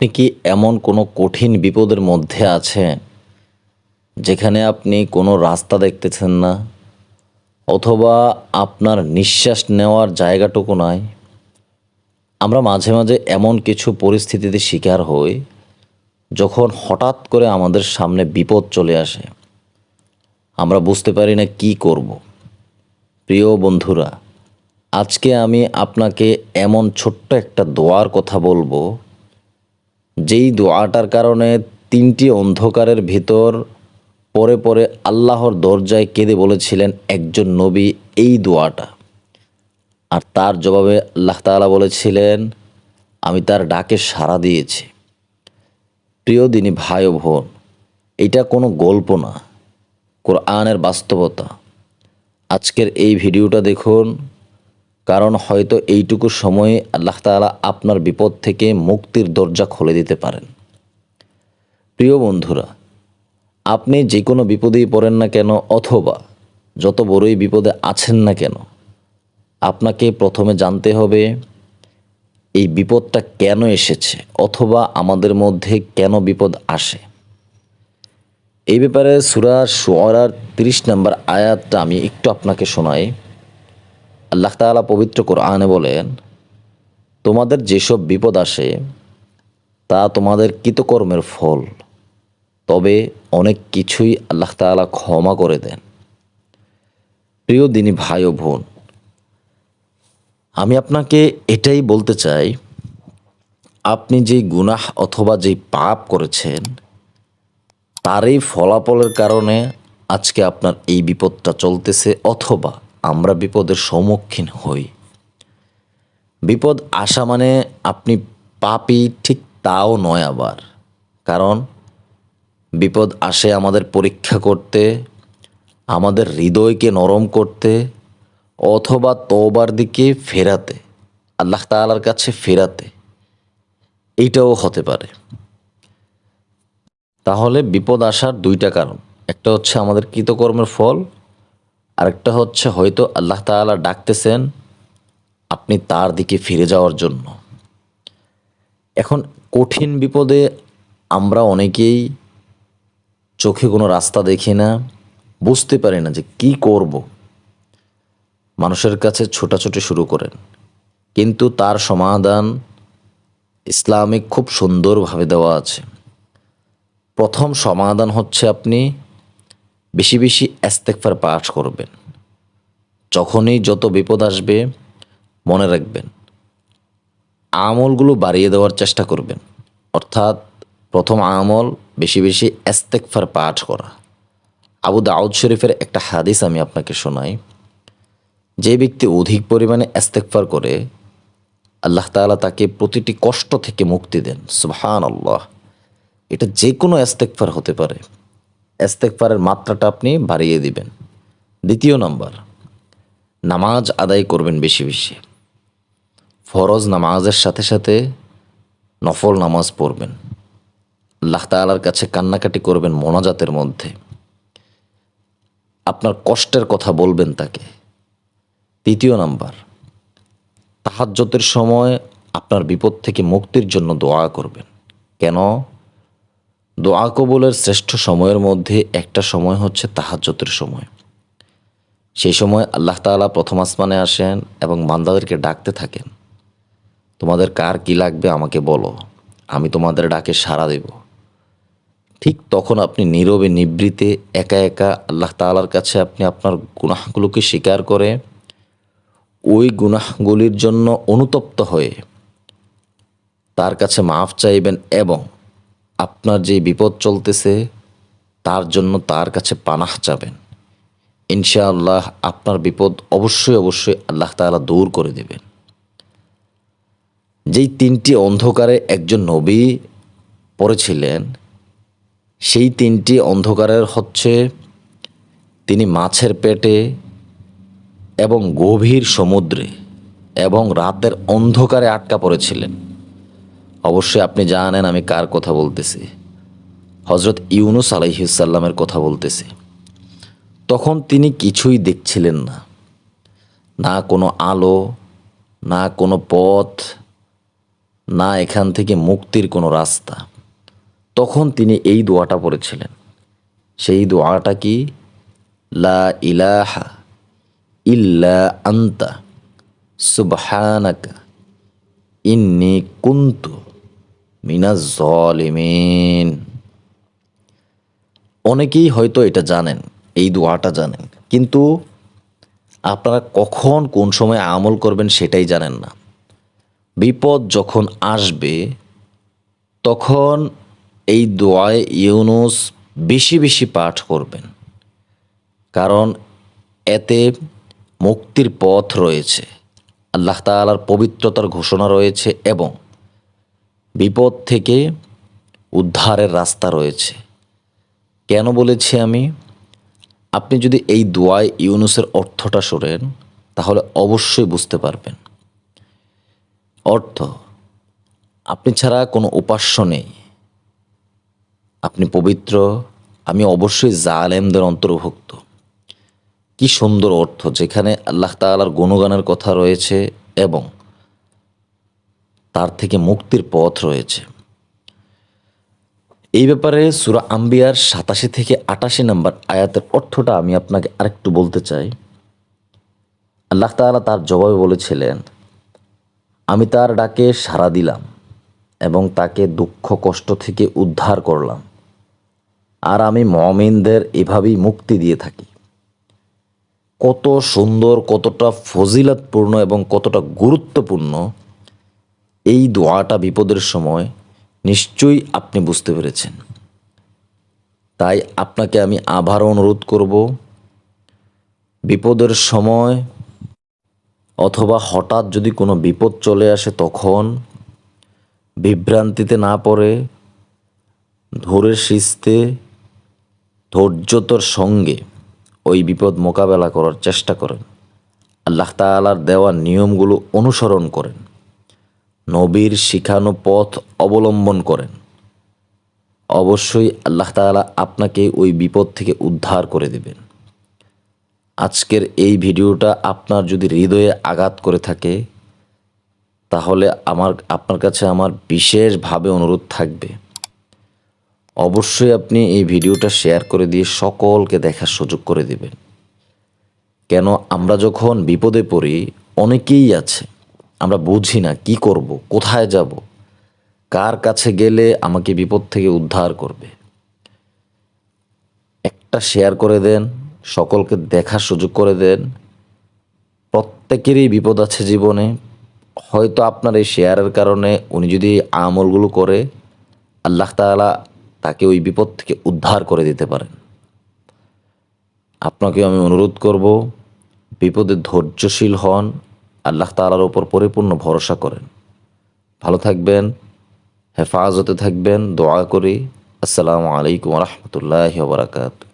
আপনি কি এমন কোনো কঠিন বিপদের মধ্যে আছেন যেখানে আপনি কোনো রাস্তা দেখতেছেন না? অথবা আপনার নিঃশ্বাস নেওয়ার জায়গাটুকু নাই? আমরা মাঝে মাঝে এমন কিছু পরিস্থিতিতে শিকার হই যখন হঠাৎ করে আমাদের সামনে বিপদ চলে আসে। আমরা বুঝতে পারি না কি করব। প্রিয় বন্ধুরা, আজকে আমি আপনাকে এমন ছোট্ট একটা দোয়ার কথা বলব যেই দোয়াটার কারণে তিনটি অন্ধকারের ভিতর পরে পরে আল্লাহর দরজায় কেঁদে বলেছিলেন একজন নবী এই দোয়াটা। আর তার জবাবে আল্লাহ তাআলা বলেছিলেন, আমি তার ডাকে সাড়া দিয়েছি। প্রিয় দিনী ভাই ও বোন, এটা কোনো গল্প না। কোরআনের বাস্তবতা। আজকের এই ভিডিওটা দেখুন কারণ হয়তো এইটুকু সময়ে আল্লাহ তাআলা আপনার বিপদ থেকে মুক্তির দরজা খুলে দিতে পারেন। প্রিয় বন্ধুরা, আপনি যে কোনো বিপদেই পড়েন না কেন অথবা যত বড়ই বিপদে আছেন না কেন, আপনাকে প্রথমে জানতে হবে এই বিপদটা কেন এসেছে অথবা আমাদের মধ্যে কেন বিপদ আসে। এই ব্যাপারে সুরা সোয়ারার তিরিশ নম্বর আয়াতটা আমি একটু আপনাকে শোনাই। আল্লাহ তাআলা পবিত্র কোরআনে বলেন, তোমাদের যেসব বিপদ আসে, তা তোমাদের কৃতকর্মের ফল। তবে অনেক কিছুই আল্লাহ তাআলা ক্ষমা করে দেন। প্রিয় দিনী ভাই ও বোন, আমি আপনাকে এটাই বলতে চাই, আপনি যেই গুনাহ অথবা যেই পাপ করেছেন, তারই ফলাফলের কারণে আজকে আপনার এই বিপদটা চলতেছে অথবা আমরা বিপদের সম্মুখীন হই। বিপদ আসা মানে আপনি পাপি ঠিক তাও নয় আবার। কারণ বিপদ আসে আমাদের পরীক্ষা করতে, আমাদের হৃদয়কে নরম করতে, অথবা তওবার দিকে ফেরাতে, আল্লাহ তাআলার কাছে ফেরাতে। এইটাও হতে পারে। তাহলে বিপদ আসার দুইটা কারণ। একটা হচ্ছে আমাদের কৃতকর্মের ফল আরেকটা হচ্ছে হয়তো আল্লাহ তাআলা ডাকতেছেন আপনি তার দিকে ফিরে যাওয়ার জন্য। এখন কঠিন বিপদে আমরা অনেকেই চোখে কোনো রাস্তা দেখি না, বুঝতে পারি না যে কি করব। মানুষের কাছে ছোটাছুটি শুরু করেন, কিন্তু তার সমাধান ইসলামিক খুব সুন্দরভাবে দেওয়া আছে। প্রথম সমাধান হচ্ছে আপনি বেশি বেশি এস্তেকফার পাঠ করবেন। যখনই যত বিপদ আসবে, মনে রাখবেন, আমলগুলো বাড়িয়ে দেওয়ার চেষ্টা করবেন। অর্থাৎ প্রথম আমল বেশি বেশি এস্তেকফার পাঠ করা। আবু দাউদ শরীফের একটা হাদিস আমি আপনাকে শোনাই। যে ব্যক্তি অধিক পরিমাণে এস্তেকফার করে, আল্লাহ তাআলা তাকে প্রতিটি কষ্ট থেকে মুক্তি দেন। সুবহান আল্লাহ এটা যে কোনো এস্তেকফার হতে পারে। এস্তেকফারের মাত্রাটা আপনি বাড়িয়ে দিবেন। দ্বিতীয় নাম্বার, নামাজ আদায় করবেন বেশি বেশি। ফরজ নামাজের সাথে সাথে নফল নামাজ পড়বেন। আল্লাহ তাআলার কাছে কান্নাকাটি করবেন মোনাজাতের মধ্যে। আপনার কষ্টের কথা বলবেন তাকে। তৃতীয় নাম্বার তাহাজ্জতের সময় আপনার বিপদ থেকে মুক্তির জন্য দোয়া করবেন। কেন? দোয়া কবুলের শ্রেষ্ঠ সময়ের মধ্যে একটা সময় হচ্ছে তাহাজ্জতের সময়। সেই সময় আল্লাহ তাআলা প্রথম আসমানে আসেন এবং বান্দাদেরকে ডাকতে থাকেন। তোমাদের কার কি লাগবে আমাকে বলো, আমি তোমাদের ডাকে সাড়া দেব। ঠিক তখন আপনি নীরবে নিবৃতে একা একা আল্লাহ তাআলার কাছে আপনি আপনার গুনাহগুলোকে স্বীকার করে ওই গুনাহগুলির জন্য অনুতপ্ত হয়ে তার কাছে মাফ চাইবেন এবং আপনার যে বিপদ চলতেছে, তার জন্য তার কাছে পানাহ চাবেন। ইনশাআল্লাহ আপনার বিপদ অবশ্যই অবশ্যই আল্লাহ তাআলা দূর করে দেবেন। যেই তিনটি অন্ধকারে একজন নবী পড়েছিলেন, সেই তিনটি অন্ধকারের হচ্ছে তিনি মাছের পেটে এবং গভীর সমুদ্রে এবং রাতের অন্ধকারে আটকা পড়েছিলেন। অবশ্যই আপনি জানেন আমি কার কথা বলতেছি। হজরত ইউনুস আলাইহিসাল্লামের কথা বলতেছি। তখন তিনি কিছুই দেখছিলেন না। না কোনো আলো, না কোনো পথ, না এখান থেকে মুক্তির কোনো রাস্তা। তখন তিনি এই দোয়াটা পড়েছিলেন। সেই দোয়াটা কি? লা ইলাহা ইল্লা আন্তা সুবহানাকা ইন্নি কুন্তু মিনাজ অনেকেই হয়তো এটা জানেন, এই দোয়াটা জানেন, কিন্তু আপনারা কখন কোন সময় আমল করবেন সেটাই জানেন না। বিপদ যখন আসবে, তখন এই দোয়ায় ইউনুস বেশি বেশি পাঠ করবেন, কারণ এতে মুক্তির পথ রয়েছে, আল্লাহ তাআলার পবিত্রতার ঘোষণা রয়েছে এবং বিপদ থেকে উদ্ধারের রাস্তা রয়েছে। কেন বলেছি আমি? আপনি যদি এই দোয়ায় ইউনুসের অর্থটা শোনেন, তাহলে অবশ্যই বুঝতে পারবেন। অর্থ, আপনি ছাড়া কোনো উপাস্য নেই। আপনি পবিত্র, আমি অবশ্যই জালেমদের অন্তর্ভুক্ত। কি সুন্দর অর্থ, যেখানে আল্লাহ তাআলার গুণগানের কথা রয়েছে এবং তার থেকে মুক্তির পথ রয়েছে। এই ব্যাপারে সুরা আম্বিয়ার সাতাশি থেকে আটাশি নম্বর আয়াতের অর্থটা আমি আপনাকে আরেকটু বলতে চাই। আল্লাহ তাআলা তার জবাবে বলেছিলেন, আমি তার ডাকে সাড়া দিলাম এবং তাকে দুঃখ, কষ্ট থেকে উদ্ধার করলাম। আর আমি মমিনদের এভাবেই মুক্তি দিয়ে থাকি। কত সুন্দর, কতটা ফজিলতপূর্ণ এবং কতটা গুরুত্বপূর্ণ এই দোয়াটা বিপদের সময় নিশ্চয়ই আপনি বুঝতে পেরেছেন। তাই আপনাকে আমি আবারও অনুরোধ করব, বিপদের সময় অথবা হঠাৎ যদি কোনো বিপদ চলে আসে তখন বিভ্রান্তিতে না পড়ে, ধরে শিস্তে ধৈর্যতর সঙ্গে ওই বিপদ মোকাবেলা করার চেষ্টা করেন। আল্লাহ তাআলার দেওয়া নিয়মগুলো অনুসরণ করেন। নবীর শিখানো পথ অবলম্বন করেন। অবশ্যই আল্লাহ তাআলা আপনাকে ওই বিপদ থেকে উদ্ধার করে দেবেন। আজকের এই ভিডিওটা আপনার যদি হৃদয়ে আঘাত করে থাকে, তাহলে আমার, আপনার কাছে আমার বিশেষভাবে অনুরোধ থাকবে। অবশ্যই আপনি এই ভিডিওটা শেয়ার করে দিয়ে সকলকে দেখার সুযোগ করে দেবেন। কেন, আমরা যখন বিপদে পড়ি, অনেকেই আছে আমরা বুঝি না কি করব, কোথায় যাব, কার কাছে গেলে আমাকে বিপদ থেকে উদ্ধার করবে। একটা শেয়ার করে দেন, সকলকে দেখার সুযোগ করে দেন। প্রত্যেকেরই বিপদ আছে জীবনে। হয়তো আপনার এই শেয়ারের কারণে উনি যদি আমলগুলো করে, আল্লাহ তাআলা তাকে ওই বিপদ থেকে উদ্ধার করে দিতে পারেন। আপনাকে আমি অনুরোধ করব, বিপদে ধৈর্যশীল হন আল্লাহ তালার ওপর পরিপূর্ণ ভরসা করেন। ভালো থাকবেন, হেফাজতে থাকবেন, দোয়া করি। আসসালামু আলাইকুম রহমতুল্লাহ বারাকাতু